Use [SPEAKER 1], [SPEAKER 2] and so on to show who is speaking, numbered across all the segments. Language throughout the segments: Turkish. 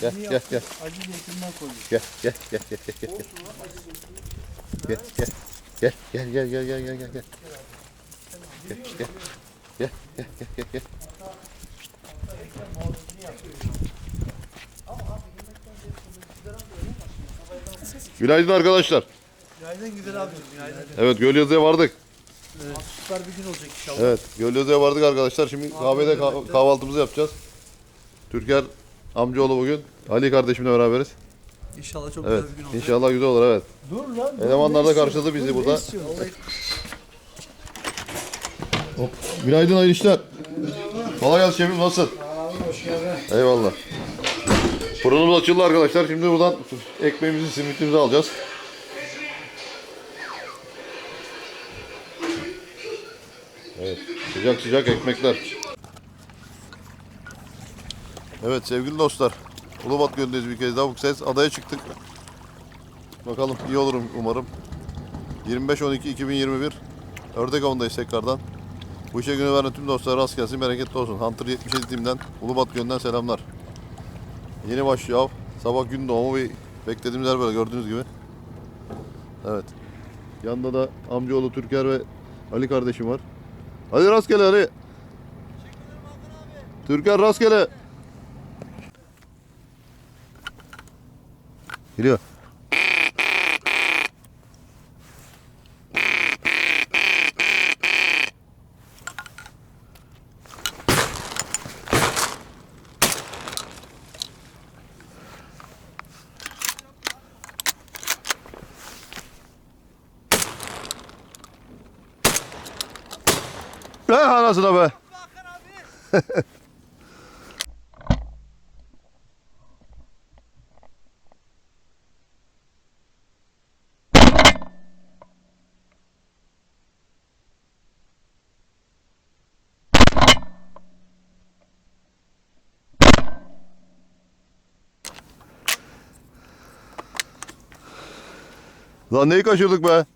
[SPEAKER 1] Gel gel gel.
[SPEAKER 2] Acı zeytinden koyuyor.
[SPEAKER 1] Gel gel gel gel gel gel. Gel gel. Gel gel gel gel gel gel gel gel. Gel gel. Gel gel gel gel gel. Günaydın arkadaşlar.
[SPEAKER 2] Günaydın güzel abicim günaydın.
[SPEAKER 1] Evet Gölyazı'ya vardık.
[SPEAKER 2] Süper bir gün olacak inşallah.
[SPEAKER 1] Evet Gölyazı'ya vardık arkadaşlar. Şimdi kahvede kah- kahvaltımızı yapacağız. Türker amcaoğlu bugün. Ali kardeşimle beraberiz.
[SPEAKER 2] İnşallah çok
[SPEAKER 1] Evet
[SPEAKER 2] güzel bir gün olacak.
[SPEAKER 1] inşallah güzel olur evet.
[SPEAKER 2] Dur lan.
[SPEAKER 1] Elemanlar da karşıladı bizi burada. Hop. Günaydın hayırlı işler. Kolay gelsin şefim nasılsın?
[SPEAKER 3] Hoş geldin.
[SPEAKER 1] Eyvallah. Fırınımız açıldı arkadaşlar. Şimdi buradan ekmeğimizi, simitimizi alacağız. Evet, sıcak sıcak ekmekler. Evet sevgili dostlar. Ulubat Gölü'ndeyiz bir kez daha. Bu ses adaya çıktık. Bakalım iyi olurum umarım. 25-12-2021 Ördek avındayız tekrardan. Bu işe günü veren tüm dostlara rast gelsin, bereketli olsun. Hunter 77 Team'den, Ulubat Gölü'nden selamlar. Yeni başlıyor av. Sabah gün doğumu bir beklediğimiz yer böyle gördüğünüz gibi. Evet. Yanında da amcaoğlu Türker ve Ali kardeşim var. Hadi rastgele Ali. Türker rastgele. Geliyor. Be anasına be. Lan neyi kaçırdık be?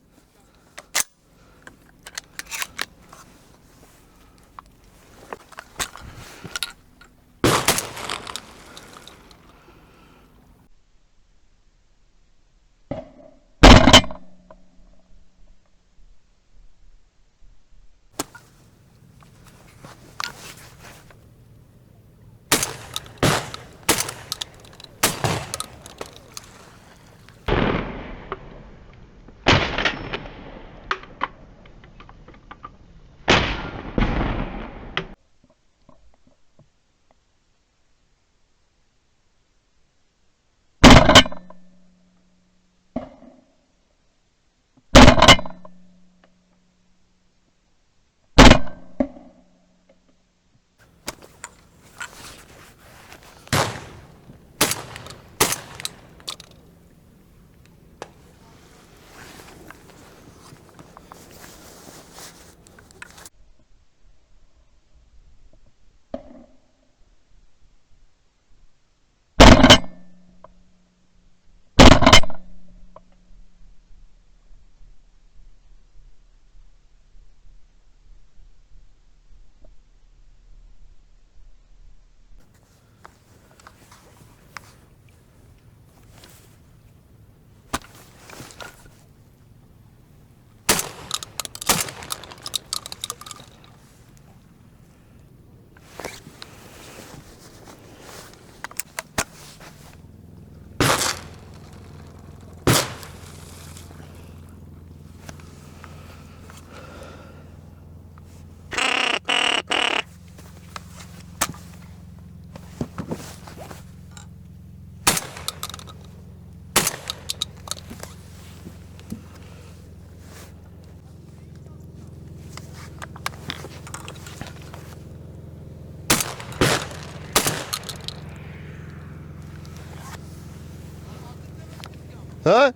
[SPEAKER 1] Ha?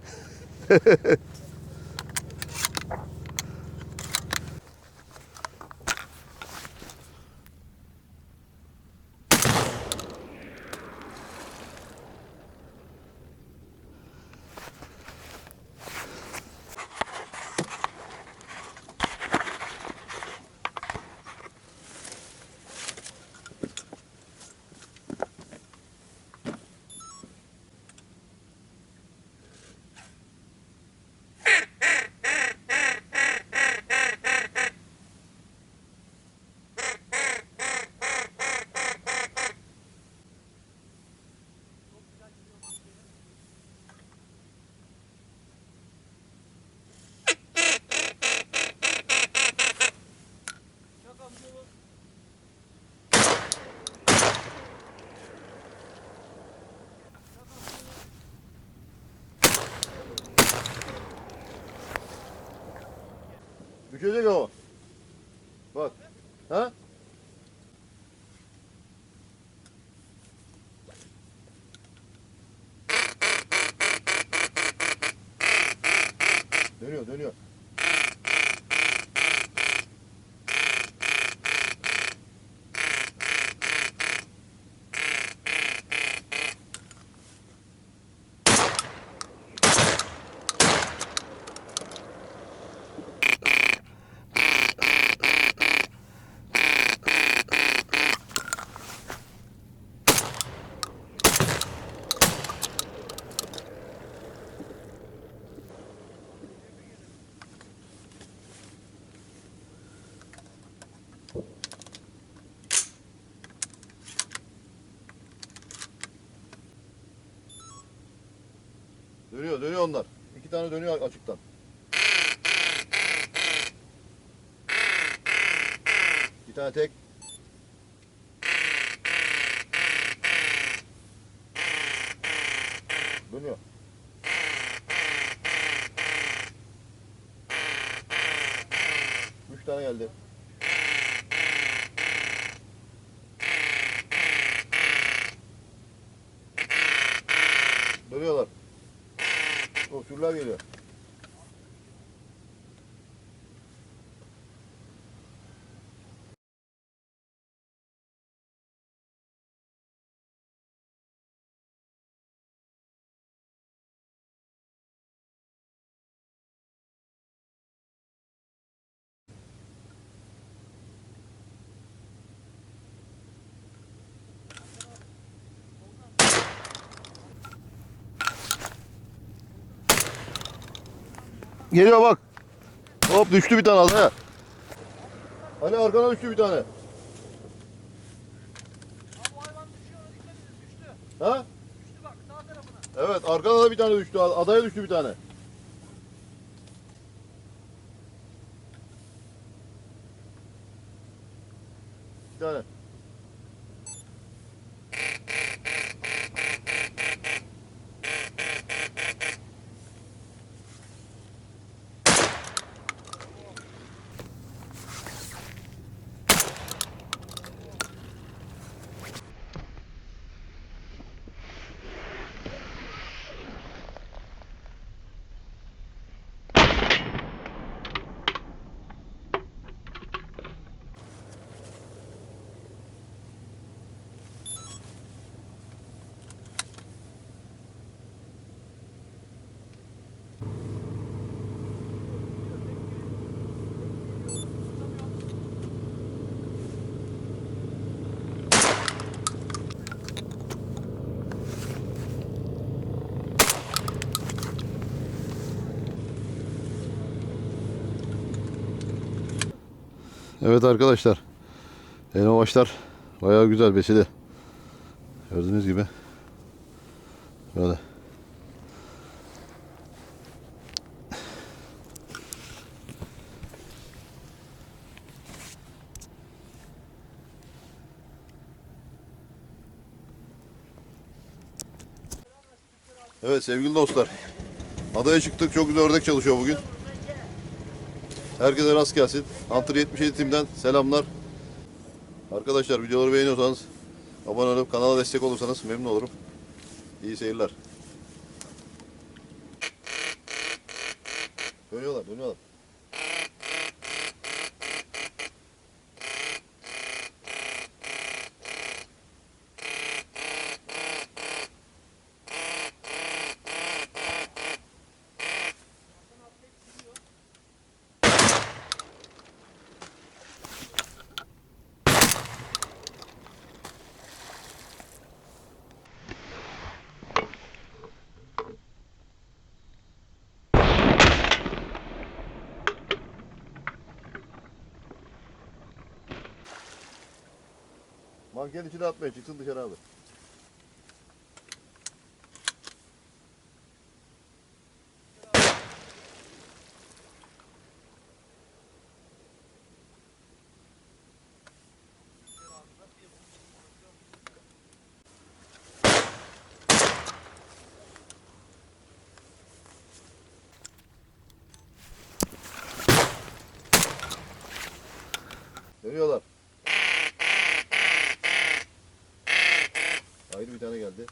[SPEAKER 1] Düşecek o. Bak. Ha? Dönüyor, dönüyor. Dönüyor, dönüyor onlar. İki tane dönüyor açıktan. Bir tane tek. Dönüyor. Üç tane geldi. Dönüyorlar. Sürüler geliyor. Geliyor bak. Hop düştü bir tane al he. Hani arkana düştü bir tane. Ha? Evet arkana da bir tane düştü. Adaya düştü bir tane. Bir tane. Evet arkadaşlar. Elma başlar bayağı güzel besili. Gördüğünüz gibi. Böyle. Evet sevgili dostlar. Adaya çıktık. Çok güzel ördek çalışıyor bugün. Herkese rast gelsin. Hunter 77 Team'den selamlar. Arkadaşlar videoları beğeniyorsanız abone olup kanala destek olursanız memnun olurum. İyi seyirler. Al gel içine atmaya çıksın dışarı abi. Dönüyorlar. Geldi.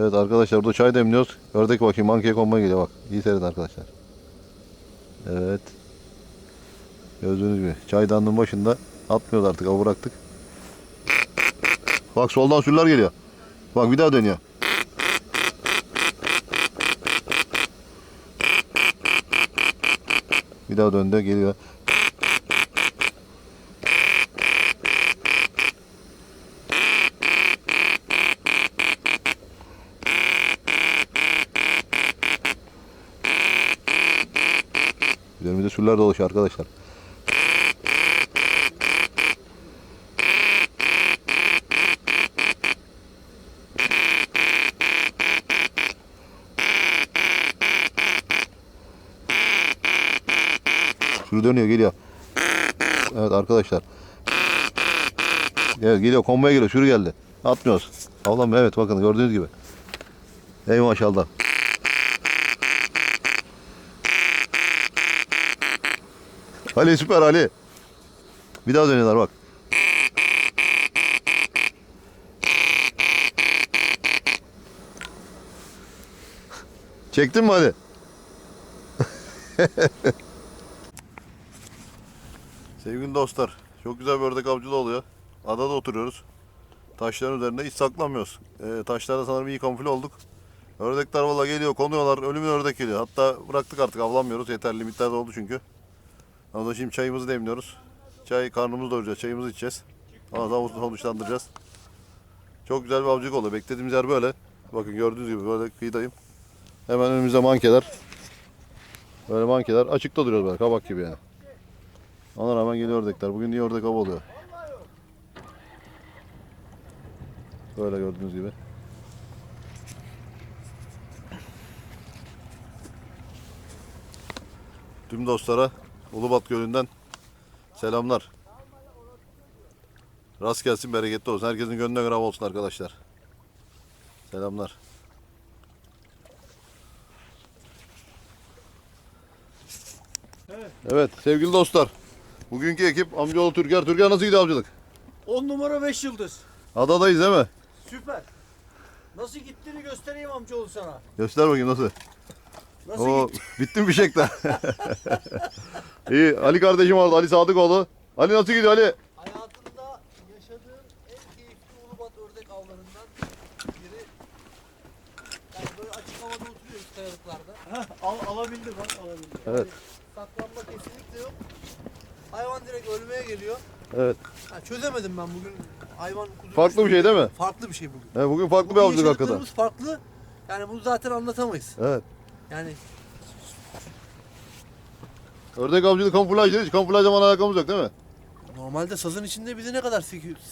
[SPEAKER 1] Evet arkadaşlar burada çay demliyoruz. Ördek bakayım mankeye konma geliyor bak. İyi seyredin arkadaşlar. Evet. Gördüğünüz gibi çaydanlığın başında atmıyoruz artık av bıraktık. Bak soldan sürüler geliyor. Bak bir daha dönüyor. Bir daha döndü geliyor. Üzerimizde sürüler dolaşıyor arkadaşlar. Sürü dönüyor geliyor. Evet arkadaşlar. Evet geliyor konvoya geliyor sürü geldi. Atmıyoruz. Avlam evet bakın gördüğünüz gibi. Ey maşallah. Ali süper Ali. Bir daha dönüyorlar bak. Çektin mi Ali? Sevgili dostlar, çok güzel bir ördek avcılığı oluyor. Adada oturuyoruz. Taşların üzerinde hiç saklanmıyoruz. Ee, taşlarda sanırım iyi kamufle olduk. Ördekler valla geliyor, konuyorlar. Ölümün ördek geliyor. Hatta bıraktık artık avlanmıyoruz. Yeterli miktarda oldu çünkü. Ama şimdi çayımızı demliyoruz. Çay karnımızı doyuracağız, çayımızı içeceğiz. Ondan sonra sonuçlandıracağız. Çok güzel bir avcılık oldu. Beklediğimiz yer böyle. Bakın gördüğünüz gibi böyle kıyıdayım. Hemen önümüzde mankeler. Böyle mankeler. Açıkta duruyoruz böyle kabak gibi yani. Ona rağmen geliyor ördekler. Bugün niye ördek hava oluyor? Böyle gördüğünüz gibi. Tüm dostlara Ulubat Gölü'nden selamlar. Rast gelsin, bereketli olsun. Herkesin gönlüne göre olsun arkadaşlar. Selamlar.
[SPEAKER 2] Evet.
[SPEAKER 1] Evet sevgili dostlar. Bugünkü ekip amcaoğlu Türker. Türker nasıl gidiyor avcılık?
[SPEAKER 2] 10 numara 5 yıldız.
[SPEAKER 1] Adadayız değil mi?
[SPEAKER 2] Süper. Nasıl gittiğini göstereyim amcaoğlu sana.
[SPEAKER 1] Göster bakayım nasıl.
[SPEAKER 2] Nasıl
[SPEAKER 1] O
[SPEAKER 2] gitti?
[SPEAKER 1] bitti mi fişekler? İyi Ali kardeşim vardı Ali Sadıkoğlu. Ali nasıl gidiyor Ali?
[SPEAKER 2] Hayatımda yaşadığım en keyifli ulubat ördek avlarından biri. Yani böyle açık havada oturuyoruz kayalıklarda. Al, alabildim bak alabildim.
[SPEAKER 1] Evet.
[SPEAKER 2] saklanma kesinlikle yok. Hayvan direkt ölmeye geliyor.
[SPEAKER 1] Evet.
[SPEAKER 2] Ha, çözemedim ben bugün hayvan kudurmuş.
[SPEAKER 1] Farklı bir şey değil mi?
[SPEAKER 2] Farklı bir şey bugün.
[SPEAKER 1] Evet, bugün farklı bir avcılık hakikaten.
[SPEAKER 2] farklı. Yani bunu zaten anlatamayız.
[SPEAKER 1] Evet.
[SPEAKER 2] Yani
[SPEAKER 1] Ördek avcılık kamuflaj değil. Hiç kamuflaj zaman alakamız yok değil mi?
[SPEAKER 2] normalde sazın içinde bizi ne kadar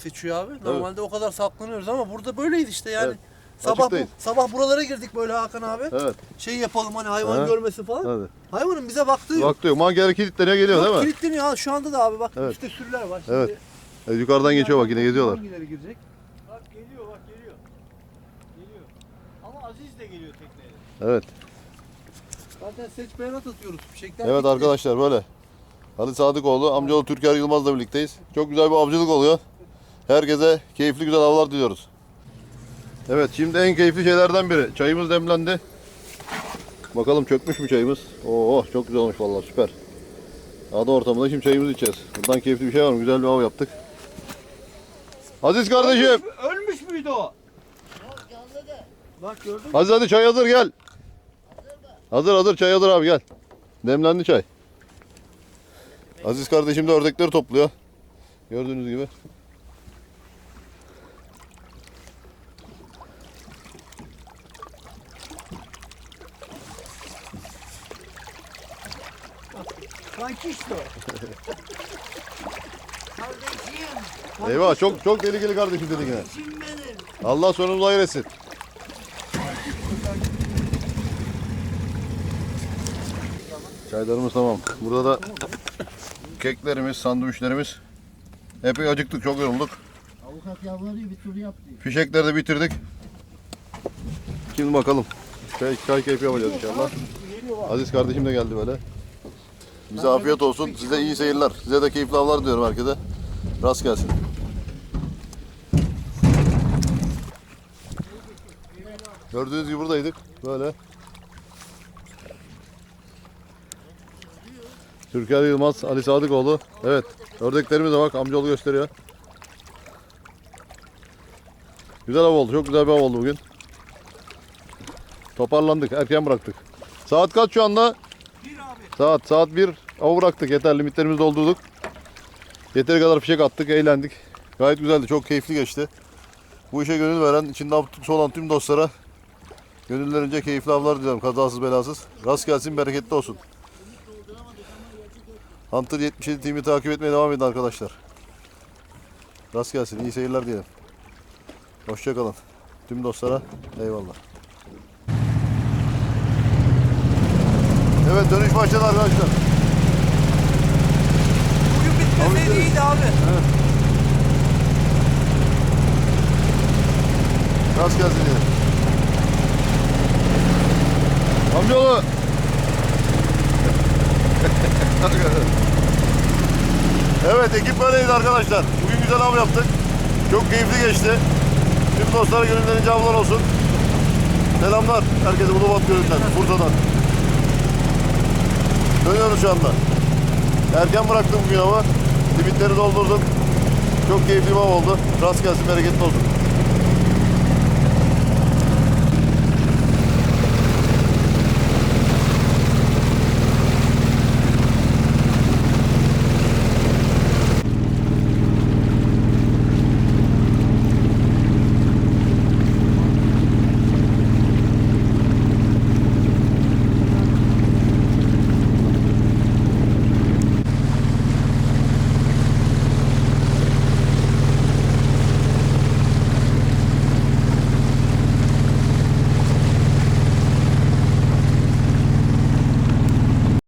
[SPEAKER 2] seçiyor abi? Normalde o kadar saklanıyoruz ama burada böyleyiz işte yani.
[SPEAKER 1] Evet.
[SPEAKER 2] Sabah bu,
[SPEAKER 1] Açıktayız.
[SPEAKER 2] sabah buralara girdik böyle Hakan abi.
[SPEAKER 1] Evet.
[SPEAKER 2] Şey yapalım hani hayvan
[SPEAKER 1] Ha.
[SPEAKER 2] görmesin falan.
[SPEAKER 1] Hadi.
[SPEAKER 2] Hayvanın bize baktığı yok.
[SPEAKER 1] Bak diyor mankeler kilitleniyor geliyor
[SPEAKER 2] Yok,
[SPEAKER 1] değil mi?
[SPEAKER 2] Kilitleniyor ha şu anda da abi bak
[SPEAKER 1] Evet.
[SPEAKER 2] üstte sürüler var. Şimdi
[SPEAKER 1] Evet. Evet, yukarıdan geçiyor bak yine geziyorlar.
[SPEAKER 2] Hangileri girecek?
[SPEAKER 3] Bak geliyor bak geliyor. Geliyor. Ama Aziz de geliyor tekneyle.
[SPEAKER 1] Evet.
[SPEAKER 2] Zaten seç beyanat atıyoruz. Fişekler
[SPEAKER 1] Evet
[SPEAKER 2] bitti.
[SPEAKER 1] arkadaşlar böyle. Ali Sadıkoğlu, amcaoğlu Türker Yılmaz'la birlikteyiz. Çok güzel bir avcılık oluyor. Herkese keyifli güzel avlar diliyoruz. Evet şimdi en keyifli şeylerden biri. Çayımız demlendi. Bakalım çökmüş mü çayımız? Oo çok güzel olmuş vallahi süper. Ada ortamında şimdi çayımızı içeceğiz. Buradan keyifli bir şey var mı? Güzel bir av yaptık. Aziz kardeşim.
[SPEAKER 2] Ölmüş müydü o? Bak gördün mü?
[SPEAKER 1] Aziz hadi çay hazır gel. Hazır hazır çay hazır abi gel. Demlendi çay. Aziz kardeşim de ördekleri topluyor. Gördüğünüz gibi.
[SPEAKER 2] Sanki işte o.
[SPEAKER 3] Kardeşim,
[SPEAKER 1] Eyvah çok çok tehlikeli kardeşim dedi yine.
[SPEAKER 3] kardeşim benim.
[SPEAKER 1] Allah sonumuzu hayır etsin. Çaylarımız tamam. Burada da keklerimiz, sandviçlerimiz. Epey acıktık, çok yorulduk.
[SPEAKER 3] Avukat yalvarıyor bir tur yap diyor.
[SPEAKER 1] Fişekleri de bitirdik. Şimdi bakalım. Çay, çay keyfi yapacağız inşallah. Aziz kardeşim de geldi böyle. Bize afiyet olsun. Size iyi seyirler. Size de keyifli avlar diyorum herkese. Rast gelsin. Gördüğünüz gibi buradaydık. Böyle. Türker Yılmaz, Ali Sadıkoğlu. Evet. Ördeklerimize bak. Amcaoğlu gösteriyor. Güzel av oldu. Çok güzel bir av oldu bugün. Toparlandık. Erken bıraktık. Saat kaç şu anda?
[SPEAKER 2] Bir abi.
[SPEAKER 1] Saat saat 1 av bıraktık. Yeter limitlerimizi doldurduk. Yeteri kadar fişek attık. Eğlendik. Gayet güzeldi. Çok keyifli geçti. Bu işe gönül veren, içinde av tutkusu olan tüm dostlara gönüllerince keyifli avlar diliyorum. Kazasız belasız. Rast gelsin, bereketli olsun. Hunter 77 team'i takip etmeye devam edin arkadaşlar. Rast gelsin. iyi seyirler diyelim. Hoşçakalın. Tüm dostlara eyvallah. Evet dönüş başladı arkadaşlar.
[SPEAKER 2] Bugün bitmeseydi iyiydi abi.
[SPEAKER 1] Rast gelsin diyelim. Amcaoğlu. Evet ekip böyleydi arkadaşlar. Bugün güzel av yaptık. Çok keyifli geçti. Tüm dostlara gönüllerince avlar olsun. Selamlar herkese Ulubat Gölü'nden, Bursa'dan. Dönüyoruz şu anda. Erken bıraktım bugün ama. Limitleri doldurdum. Çok keyifli bir av oldu. Rast gelsin, bereketli olsun.